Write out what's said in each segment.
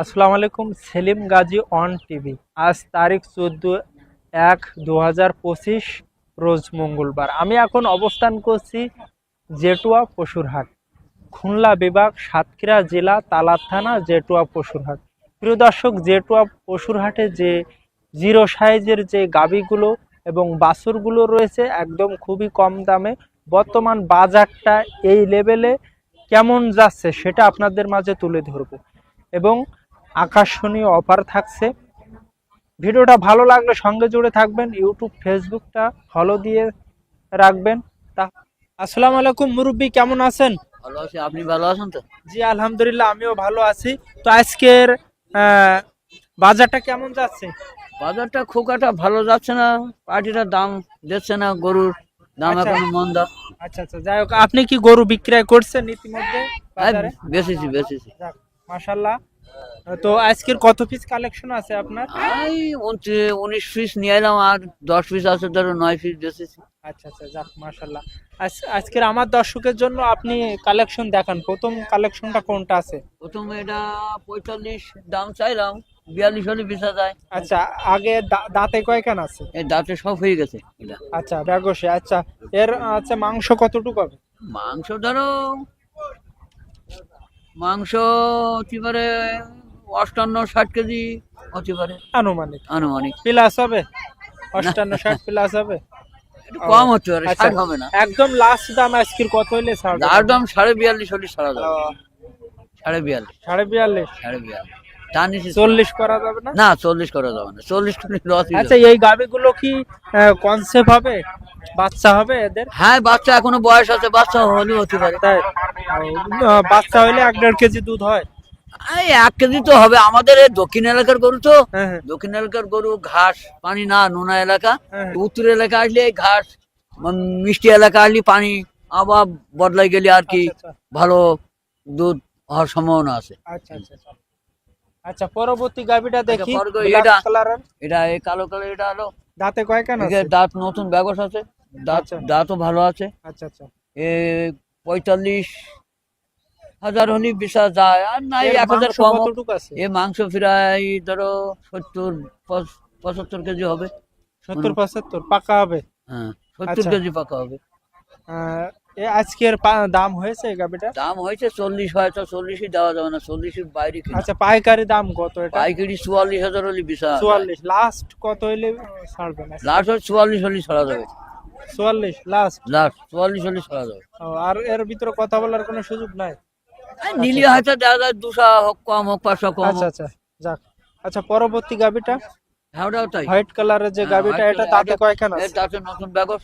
আসসালামু আলাইকুম, Selim Gazi on TV আজ তারিখ চোদ্দ এক দু রোজ মঙ্গলবার। আমি এখন অবস্থান করছি জেটুয়া পশুরহাট, খুলনা বিভাগ, সাতক্ষীরা জেলা তালার থানা, জেটুয়া পশুরহাট। প্রিয় দর্শক, জেটুয়া পশুরহাটে যে জিরো সাইজের যে গাবিগুলো এবং বাছুরগুলো রয়েছে, একদম খুবই কম দামে, বর্তমান বাজারটা এই লেভেলে কেমন যাচ্ছে সেটা আপনাদের মাঝে তুলে ধরবো। এবং আকর্ষণীয় অফার থাকছে। ভিডিওটা ভালো লাগলে সঙ্গে জুড়ে থাকবেন। ইউটিউব ফেসবুকটা ফলো দিয়ে রাখবেন। তা আসসালামু আলাইকুম মুরব্বী কেমন আছেন? ভালো আছি আপনি ভালো আছেন তো? জি আলহামদুলিল্লাহ আমিও ভালো আছি। তো আজকের বাজারটা কেমন যাচ্ছে? বাজারটা খুব একটা ভালো যাচ্ছে না। পার্টিটার দাম দিচ্ছে না গরুর। দাম আচ্ছা। এখন মন্দা। আচ্ছা আচ্ছা যাই হোক আপনি কি গরু বিক্রয় করছেন ইতিমধ্যে বাজারে? বেশিছি যাক মাশাল্লাহ তো আজকের কত পিস কালেকশন আছে আপনার? এই উনিশ পিস নিয়ে এলাম আর দশ পিস আছে ধরো নয় পিস বেশিছি আচ্ছা আচ্ছা যাক মাশাল্লাহ আজ- আজকের আমার দর্শকের জন্য আপনি কালেকশন দেখান। প্রথম কালেকশনটা কোনটা আছে? প্রথমে এটা পঁয়তাল্লিশ দাম চাইলাম বিয়াল্লিশ হলে বিশা যায়। আচ্ছা আগে দাঁতে কয়খান আছে? এই দাঁতে সব হয়ে গেছে। আচ্ছা ব্যাগসে আচ্ছা। এর আচ্ছা মাংস কতটুকু হবে? মাংস ধরো মাংস হতে পারে অষ্টান্ন ষাট কেজি হতে পারে। আনুমানিক। আনুমানিক। প্লাস হবে? অষ্টান্ন ষাট প্লাস হবে? কম হতে পারে আচ্ছা। ষাট হবে না। একদম লাস্ট দাম আজকের কত হইলে দাম সাড়ে বিয়াল্লিশ হলে ছাড়া যাবে। সাড়ে বিয়াল্লিশ। সাড়ে বিয়াল্লিশ? সাড়ে বিয়াল্লিশ। তার নিচে চল্লিশ করা যাবে না? না চল্লিশ করা যাবে না। চল্লিশ আচ্ছা এই গাবিগুলো কি কনসেপ্ট হবে? বাচ্চা হবে এদের? হ্যাঁ বাচ্চা এখনও বয়স আছে বাচ্চা হলেও হতে পারে। তাই? বাচ্চা হইলে এক দেড় কেজি দুধ হয়। এই এক কেজি তো হবে। আমাদের দক্ষিণ এলাকার গরু তো। হ্যাঁ হ্যাঁ। দক্ষিণ এলাকার গরু ঘাস পানি না নোনা এলাকা। হ্যাঁ। উত্তর এলাকা আসলে ঘাস মিষ্টি এলাকা আসলে পানি আবার বদলাই গেলে আর কি আচ্ছা, ভালো দুধ হওয়ার সম্ভাবনা আছে। আচ্ছা আচ্ছা আচ্ছা। আচ্ছা পরবর্তী গাবিটা দেখি এটা- এটা এই কালো কালো এটা হলো দাঁতে আছে? এদিকে দাঁত নতুন ব্যবস আছে। দাঁত আচ্ছা। দাঁতও ভালো আছে। আচ্ছা আচ্ছা। এ পঁয়তাল্লিশ হাজার হলে বিশা যায় আর নাই এক হাজার কম। এ মাংস প্রায় ধরো সত্তর পঁচাত্তর কেজি হবে। সত্তর পঁচাত্তর পাকা হবে? হ্যাঁ সত্তর। কেজি পাকা হবে। এ আজকের দাম হয়েছে গাবিটা দাম হয়েছে চল্লিশ হয়তো চল্লিশই দেওয়া যাবে না চল্লিশের বাইরে আচ্ছা পাইকারি দাম কত এটা? পাইকারি চুয়াল্লিশ হাজার হলে বিশা চুয়াল্লিশ। লাস্ট কত হইলে ছাড়বেন লাস্ট হয় চুয়াল্লিশ হলে ছাড়া যাবে। চুয়াল্লিশ লাস্ট লাস্ট চুয়াল্লিশ হলে ছাড়া যাবে। আর এর ভিতরে কথা বলার কোনো সুযোগ নাই? এই নিলে হয়তো দেখা যায় দুশো হোক কম হোক পাঁচশো কম আচ্ছা আচ্ছা যাক। আচ্ছা পরবর্তী গাবিটা? হ্যাঁ ওটাও তাই। হোয়াইট কালারের যে হ্যাঁ, গাবিটা এটা তাতে কয়খান নতুন ব্যাগস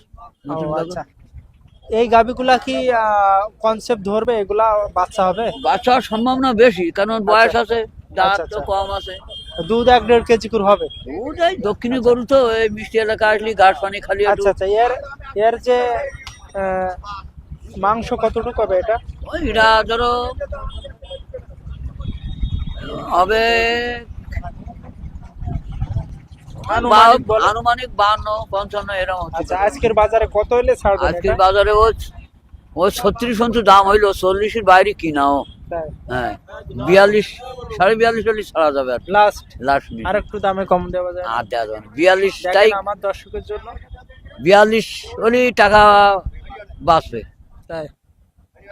নতুন আচ্ছা। এই গাবিগুলা কি কনসেপ্ট ধরবে? এগুলা বাচ্চা হবে? বাচ্চা হওয়ার সম্ভাবনা বেশি কারণ বয়স আছে দাঁত আচ্ছা, তো আচ্ছা। কম আছে। দুধ এক দেড় কেজি করে হবে। ওটাই দক্ষিণী গরু তো এই মিষ্টি এলাকা আসলি ঘাস পানি খালি আচ্ছা আচ্ছা এর এর যে মাংস কতটুকু হবে এটা? এটা ধরো হবে আনুমানিক বা- বলেন। আনুমানিক বান্ন পঞ্চান্ন এরকম আচ্ছা আজকের বাজারে কত হইলে ছাড়বেন আজকের বাজারে ও ও ছত্রিশ পর্যন্ত দাম হইল চল্লিশের বাইরে কিনাও। হ্যাঁ। বিয়াল্লিশ সাড়ে বিয়াল্লিশ হলে ছাড়া যাবে আর লাস্ট লাস্ট আর একটু দামে কম দেওয়া যায়। আর দেওয়া যাবে। বিয়াল্লিশ আমার দর্শকের জন্য। বিয়াল্লিশ হলেই টাকা বাঁচবে। তাই।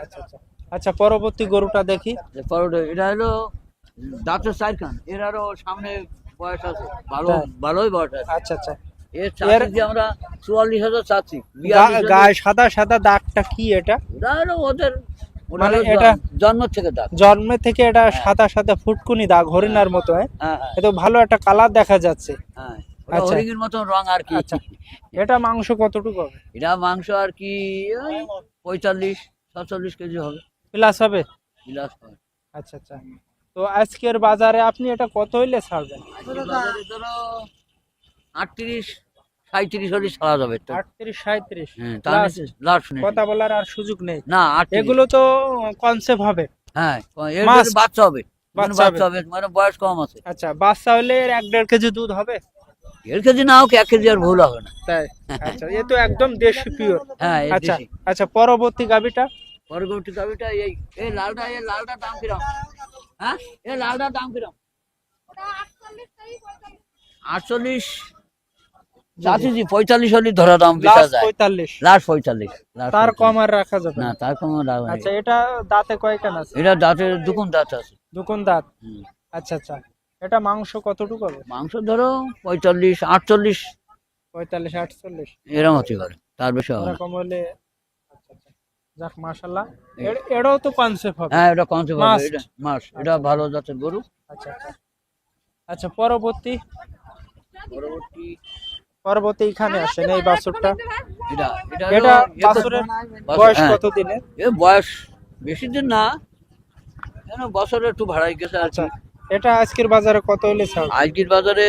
আচ্ছা আচ্ছা। আচ্ছা পরবর্তী গরুটা দেখি। এটা হলো ডাক্তার সাইড খান। এর আরও সামনে বয়স আছে। ভালো ভালোই বয়স আছে। আচ্ছা আচ্ছা। এর এর- যে আমরা চুয়াল্লিশ হাজার চাচ্ছি। গায়ে সাদা সাদা দাগটা কি এটা? ওদের মানে এটা- জন্ম থেকে দাগ। জন্মে থেকে এটা সাদা সাদা ফুটকুনি দাগ হরিণার মতো হ্যাঁ? হ্যাঁ হ্যাঁ, এত ভালো একটা কালার দেখা যাচ্ছে। হ্যাঁ। আচ্ছা। হরিণের মতন রং আর কি। আচ্ছা। এটা মাংস কতটুকু হবে? এটা মাংস আর কি পঁয়তাল্লিশ সাতচল্লিশ কেজি হবে। প্লাস হবে? বিলাস হয়। আচ্ছা আচ্ছা। তো আজকের বাজারে আপনি এটা কত হইলে ছাড়বেন? আটত্রিশ সাঁত্রিশ হলে ছাড়া যাবে তো। আটত্রিশ সাঁত্রিশ হ্যাঁ লাস্ট কথা বলার আর সুযোগ নেই। না এগুলো তো কনসেপ্ট হবে। হ্যাঁ এর বাচ্চা হবে। বাচ্চা বাচ্চা হবে। মানে বয়স কম আছে। আচ্ছা বাচ্চা হলে এর এক দেড় কেজি দুধ হবে? দেড় কেজি না হোক এক কেজি আর ভুল হবে না। তাই? আচ্ছা এ তো একদম দেশি পিওর হ্যাঁ আচ্ছা আচ্ছা পরবর্তী গাবিটা পরবর্তী এই এই লালটা এই লালটা দাম কিরম? হ্যাঁ এই লালটা দাম কিরম? আটচল্লিশ। পঁয়তাল্লিশ হলে ধরা দাম বেচা যায়। পঁয়তাল্লিশ। লাস্ট পঁয়তাল্লিশ last তার কম আর রাখা যাবে না তার কম দাম আচ্ছা এটা দাঁতে আছে? এটা দুকুন দাঁত আছে। দুকুন দাঁত? আচ্ছা আচ্ছা। এটা মাংস কতটুকু হবে? মাংস ধরো পঁয়তাল্লিশ আটচল্লিশ। পঁয়তাল্লিশ আটচল্লিশ। এরকম হতে পারে তার বেশি হবে না। হলে আচ্ছা আচ্ছা। যাক এটাও তো কনসেপ্ট হবে। হ্যাঁ এটা কনসেপ্ট হবে। এটা মাস এটা ভালো জাতের গরু। আচ্ছা আচ্ছা। আচ্ছা পরবর্তী। পরবর্তী পরবর্তী এখানে আসেন এই বাছুরটা। এটা বাছুরের বয়স হ্যাঁ। কত দিনের এ বয়স বেশি দিন না। কেন বছরে একটু ভাড়াই গেছে আচ্ছা এটা আজকের বাজারে কত হলে ছাড়? আজকের বাজারে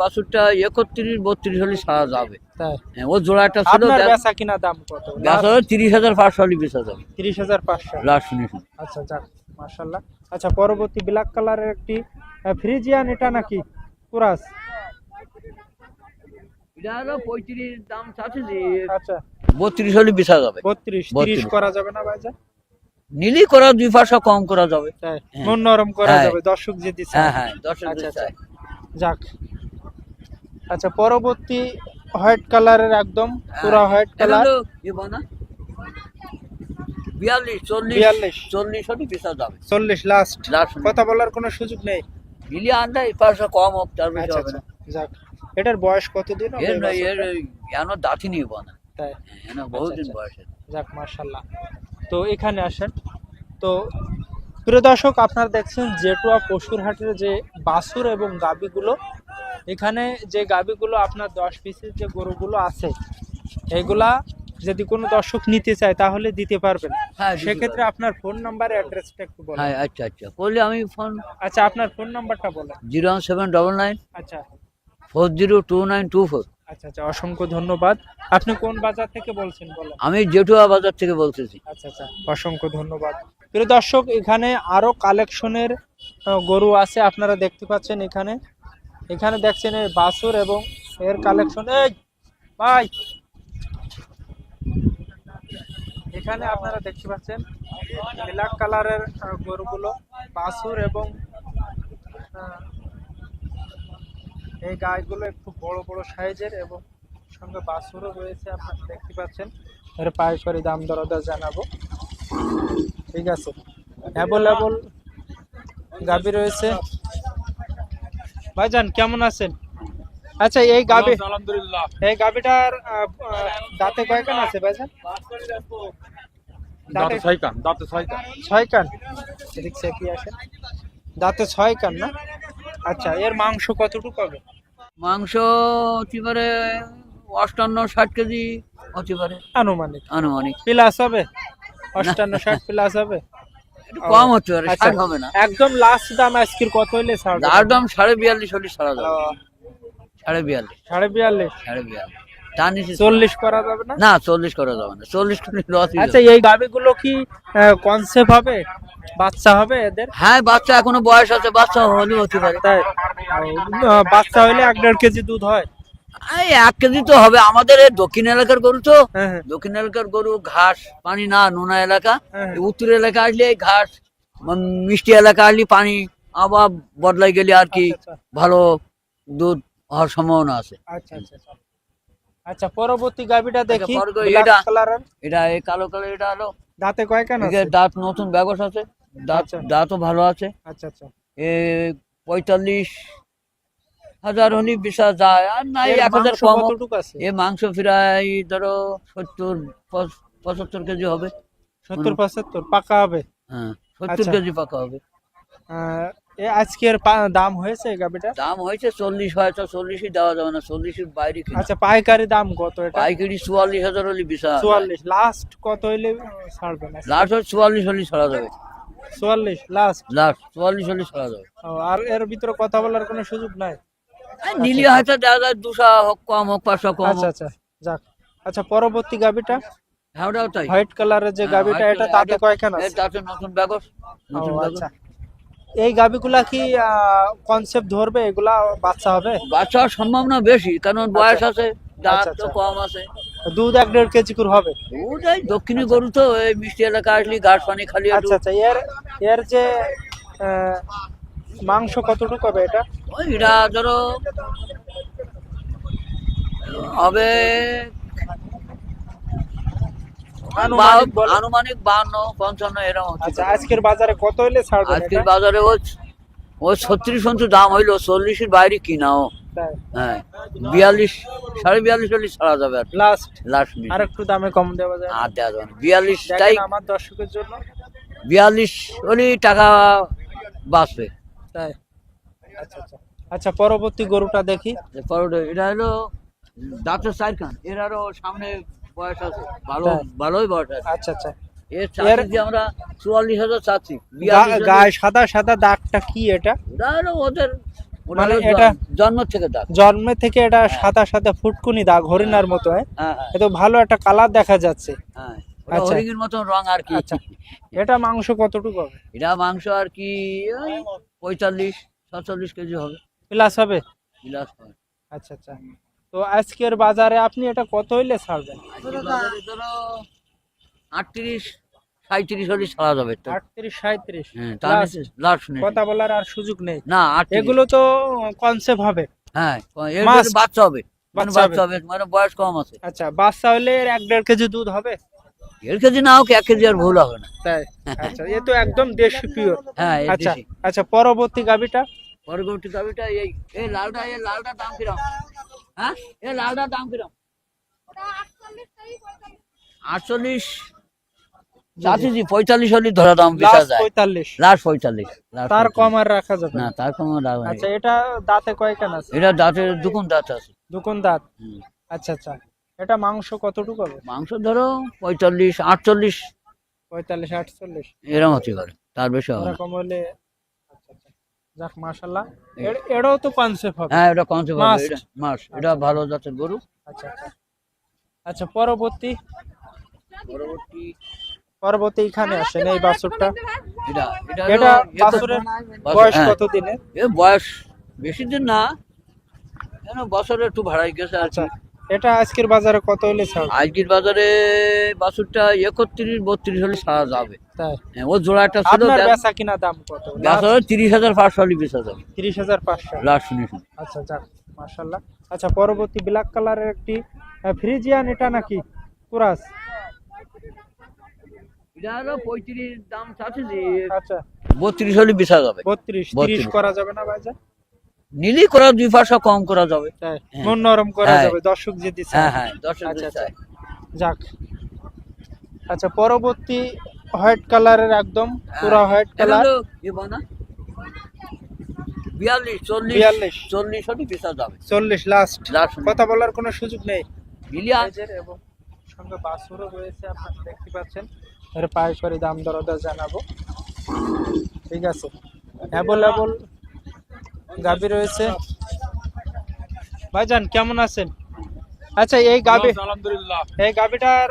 বাছুরটা একত্রিশ বত্রিশ হলে সারা যাবে। হ্যাঁ, ও জোড়া একটা ছিল আপনার বেচা কিনা দাম কত? বেচা তিরিশ হাজার পাঁচশো হলে বেচা যাবে। তিরিশ হাজার পাঁচশো। লাস্ট শুনেছি আচ্ছা যাক মাশাল্লাহ আচ্ছা পরবর্তী ব্ল্যাক কালারের একটি ফ্রিজিয়ান এটা নাকি? কুরাস। পঁয়ত্রিশ দাম চাচ্ছে যে আচ্ছা। বত্রিশ হলে বেচা যাবে বত্রিশ 32 তিরিশ করা যাবে না ভাইজা নিলি করা দুই পাঁচশো কম করা যাবে। হ্যাঁ। মন নরম করা হ্যাঁ। যাবে দর্শক। হ্যাঁ হ্যাঁ আচ্ছা আচ্ছা। যাক। আচ্ছা পরবর্তী হোয়াইট কালারের একদম পুরো হোয়াইট কালার। বিয়াল্লিশ চল্লিশ। চল্লিশ হলে যাবে চল্লিশ লাস্ট লাস্ট কথা বলার কোনো সুযোগ নেই। নিলি আনলে এই পাঁচশো কম তার বেশি আচ্ছা হবে না। যাক। এটার বয়স কতদিন এর এর এন দাঁতি নিব না তাই? এন বহুদিন আচ্ছা। বয়সের যাক মার্শাল্লাহ তো এখানে আসেন। তো প্রিয় দর্শক আপনারা দেখছেন জেটুয়া পশুর হাটের যে বাছুর এবং গাবিগুলো এখানে যে গাবিগুলো আপনার দশ পিসের যে গরুগুলো আছে এগুলা যদি কোনো দর্শক নিতে চায় তাহলে দিতে পারবেন। হ্যাঁ সেক্ষেত্রে আপনার ফোন নাম্বার অ্যাড্রেসটা একটু বলেন। হ্যাঁ আচ্ছা আচ্ছা। করলে আমি ফোন আচ্ছা আপনার ফোন নাম্বারটা বলেন। জিরো সেভেন ডবল নাইন আচ্ছা। Four zero two nine two four. আচ্ছা আচ্ছা অসংখ্য ধন্যবাদ। আপনি কোন বাজার থেকে বলছেন বলেন? আমি জেঠুয়া বাজার থেকে বলতেছি। আচ্ছা আচ্ছা অসংখ্য ধন্যবাদ। প্রিয় দর্শক এখানে আরও কালেকশনের গরু আছে আপনারা দেখতে পাচ্ছেন এখানে। এখানে দেখছেন বাছুর এবং এর কালেকশন। এই ভাই! এখানে আপনারা দেখতে পাচ্ছেন ব্ল্যাক কালারের গরুগুলো বাছুর এবং এই গাইগুলো একটু বড় বড় সাইজের এবং সঙ্গে বাছুরও রয়েছে আপনারা দেখতে পাচ্ছেন। এর পাইকারি দাম দরদা জানাব। ঠিক আছে। অ্যাভেলেবল গাবি রয়েছে। ভাইজান কেমন আছেন? আচ্ছা এই গাবি আলহামদুলিল্লাহ। এই গাবিটার দাঁতে কয়খান আছে ভাইজান? দাঁতে ছয় কান দাঁতে ছয় কান ছয় কান এদিক থেকে কি আসে? দাঁতে ছয় কান না? আচ্ছা এর মাংস কতটুকু হবে মাংস হতে পারে অষ্টান্ন ষাট কেজি হতে পারে। আনুমানিক। আনুমানিক। প্লাস হবে? অষ্টান্ন ষাট প্লাস হবে? একটু কম হতে পারে আচ্ছা, ষাট হবে না। একদম লাস্ট দাম আজকের কত হইলে দাম সাড়ে বিয়াল্লিশ হলে সারা যাবে সাড়ে বিয়াল্লিশ। সাড়ে বিয়াল্লিশ? সাড়ে বিয়াল্লিশ। তার নিচে চল্লিশ করা যাবে না? না চল্লিশ করা যাবে না। চল্লিশ আচ্ছা এই গাবিগুলো কি কনসেপ্ট হবে? বাচ্চা হবে এদের? হ্যাঁ বাচ্চা এখনও বয়স আছে বাচ্চা হলেও হতে পারে। তাই? বাচ্চা হলে এক দেড় কেজি দুধ হয়? এই এক কেজি তো হবে। আমাদের দক্ষিণ এলাকার গরু তো। হ্যাঁ হ্যাঁ। দক্ষিণ এলাকার গরু ঘাস পানি না নোনা এলাকা। হ্যাঁ। উত্তর এলাকা আসলে ঘাস মিষ্টি এলাকা আসলে পানি আবার বদলাই গেলে আর কি আচ্ছা, আচ্ছা। ভালো দুধ হওয়ার সম্ভাবনা আছে। আচ্ছা আচ্ছা। আচ্ছা। আচ্ছা পরবর্তী গাবিটা দেখি এটা- এর। এটা এই কালো কালো এটা হলো দাঁতে কয়খান আছে দাঁত নতুন ব্যবস আছে দাঁত আচ্ছা। দাঁতও ভালো আছে আচ্ছা আচ্ছা এ পঁয়তাল্লিশ হাজার হলে বিশা যায় আর নাই এক হাজার কম এ মাংস প্রায় ধরো সত্তর পঁচাত্তর কেজি হবে সত্তর পঁচাত্তর পাকা হবে হ্যাঁ সত্তর আচ্ছা। কেজি পাকা হবে এ আজকের দাম হয়েছে গাবিটা দাম হয়েছে চল্লিশ হয়তো চল্লিশই দেওয়া যাবে না চল্লিশের বাইরে আচ্ছা পাইকারি দাম কত এটা? পাইকারি চুয়াল্লিশ হাজার হলে বিশা চুয়াল্লিশ। লাস্ট কত হইলে ছাড়বেন লাস্ট হচ্ছে চুয়াল্লিশ হলে ছাড়া যাবে। চুয়াল্লিশ লাস্ট? লাস্ট চুয়াল্লিশ হলে ছাড়া যাবে। আর এর ভিতরে কথা বলার কোনো সুযোগ নাই? নিলে হয়তো দেখা যায় দুশো হোক কম হোক পাঁচশো কম আচ্ছা আচ্ছা যাক। আচ্ছা পরবর্তী গাবিটা হ্যাঁ ওটাও তাই। হোয়াইট কালারের যে হ্যাঁ, গাবিটা এটা তাতে কয়খান তাতে নতুন ব্যাগস নতুন ব্যাগস আচ্ছা। এই গাবিগুলা কি কনসেপ্ট ধরবে? এগুলা বাচ্চা হবে? বাচ্চা হওয়ার সম্ভাবনা বেশি কারণ বয়স আছে দাঁত আচ্ছা, তো আচ্ছা। কম আছে। দুধ এক দেড় কেজি করে হবে? ওটাই দক্ষিণী গরু তো এই মিষ্টি এলাকা আসলে ঘাস পানি খালি আচ্ছা আচ্ছা এর এর যে আহ, মাংস কতটুকু হবে এটা? এটা ধরো হবে আনুমানিক বা- বান্ন পঞ্চান্ন এরকম আচ্ছা আজকের বাজারে কত হলে ছাড়বেন আজকের বাজারে ওই ওই ছত্রিশ পর্যন্ত দাম হইল চল্লিশের বাইরে কিনাও হ্যাঁ বিয়াল্লিশ সাড়ে বিয়াল্লিশ চল্লিশ ছাড়া যাবে আর লাস্ট লাস্ট আর একটু দামে কম দেওয়া না? আর দেওয়া যাবে আমার দর্শকের জন্য। বিয়াল্লিশ টাকা বাঁচবে। তাই। আচ্ছা আচ্ছা। আচ্ছা পরবর্তী গরুটা দেখি। এটা হলো দাঁতের চার খান এর আরও সামনে বয়স আছে। ভালো তাই। ভালোই বয়স আছে। আচ্ছা আচ্ছা। এর চাচ্ছি যে আমরা চুয়াল্লিশ হাজার চাচ্ছি গায়ে সাদা সাদা দাগটা কি এটা? ওদের মানে এটা- জন্ম থেকে জন্মে থেকে এটা সাদা সাদা ফুটকুনি দাগ হরিণার মতো হ্যাঁ? হ্যাঁ হ্যাঁ, ভালো একটা কালার দেখা যাচ্ছে। হ্যাঁ। আচ্ছা। হরিণের রং আর কি। আচ্ছা। এটা মাংস কতটুকু হবে? এটা মাংস আর কি পঁয়তাল্লিশ সাতচল্লিশ কেজি হবে। প্লাস হবে? বিলাস হবে। আচ্ছা আচ্ছা। তো আজকের বাজারে আপনি এটা কত হইলে ছাড়বেন আটত্রিশ সাঁত্রিশ হলে ছাড়া যাবে আটত্রিশ সাঁত্রিশ হ্যাঁ কথা বলার আর সুযোগ নেই। না এগুলো তো কনসেপ্ট হবে। হ্যাঁ বাচ্চা হবে। মানে বাচ্চা বাচ্চা হবে মানে বয়স কম আছে। আচ্ছা বাচ্চা হলে এক দেড় কেজি দুধ হবে? দেড় কেজি না হোক এক কেজি আর ভুল হবে না। তাই? আচ্ছা এ তো একদম দেশি পিওর হ্যাঁ আচ্ছা আচ্ছা পরবর্তী গাবিটা পরবর্তী দাবিটা এই এই লালটা এই লালটা দাম কিরম হ্যাঁ? দাম কিরম? আটচল্লিশ পঁয়তাল্লিশ। হলে ধরা দাম বেচা যায় পঁয়তাল্লিশ। লাস্ট পঁয়তাল্লিশ তার কম আর রাখা যাবে না। তার কম দাম আচ্ছা এটা দাঁতে কয়খান আছে? এটা দুকুন দাঁত আছে। দুকুন দাঁত? আচ্ছা আচ্ছা। এটা মাংস কতটুকু হবে? মাংস ধরো পঁয়তাল্লিশ আটচল্লিশ। পঁয়তাল্লিশ আটচল্লিশ। এরকম হতে পারে তার বেশি হবে না। হলে যাক মাশাল্লাহ এটাও তো কনসেপ্ট হবে। হ্যাঁ এটা কনসেপ্ট Must। এটা মাস এটা ভালো জাতের গরু। আচ্ছা আচ্ছা। আচ্ছা পরবর্তী। পরবর্তী। পরবর্তী এখানে আসেন এই বাছুরটা। এটা এটা এটা হলো- এ তো- বাছুরের বয়স। কত দিনের এ বয়স বেশি দিন না। কেন বছরে একটু ভাড়াই গেছে আচ্ছা এটা আজকের বাজারে কত হলে ছাড়? আজকের বাজারে বাছুরটা একত্রিশ বত্রিশ হলে সারা যাবে। তাই? হ্যাঁ, ও জোড়া ছিল আপনার বেচা কিনা দাম কত? বেচা তিরিশ হাজার পাঁচশো বেচা তিরিশ হাজার পাঁচশো। লাস্ট শুনেছি আচ্ছা যাক মাশাল্লাহ আচ্ছা পরবর্তী ব্ল্যাক কালারের একটি ফ্রিজিয়ান এটা নাকি? কুরাস এটা হলো পঁয়ত্রিশ দাম চাচ্ছে যে আচ্ছা। বত্রিশ হলে বেচা যাবে বত্রিশ তিরিশ করা যাবে না বাজার নিলি করা দুই পয়সা কম করা যাবে। তাই হ্যাঁ। মন নরম করা হ্যাঁ। যাবে দর্শক যদি চায়। হ্যাঁ হ্যাঁ আচ্ছা আচ্ছা। যাক। আচ্ছা পরবর্তী হোয়াইট কালারের একদম পুরো হোয়াইট কালার বিয়াল্লিশ চল্লিশ চল্লিশ হলে চল্লিশ লাস্ট লাস্ট কথা বলার কোনো সুযোগ নেই। এবং সঙ্গে বাছুরও রয়েছে আপনারা দেখতে পাচ্ছেন। এর পাইকারি দাম দরদা জানাব। ঠিক আছে। অ্যাভেলেবল গাবি রয়েছে। ভাইজান কেমন আছেন? আচ্ছা এই গাবি আলহামদুলিল্লাহ। এই গাবিটার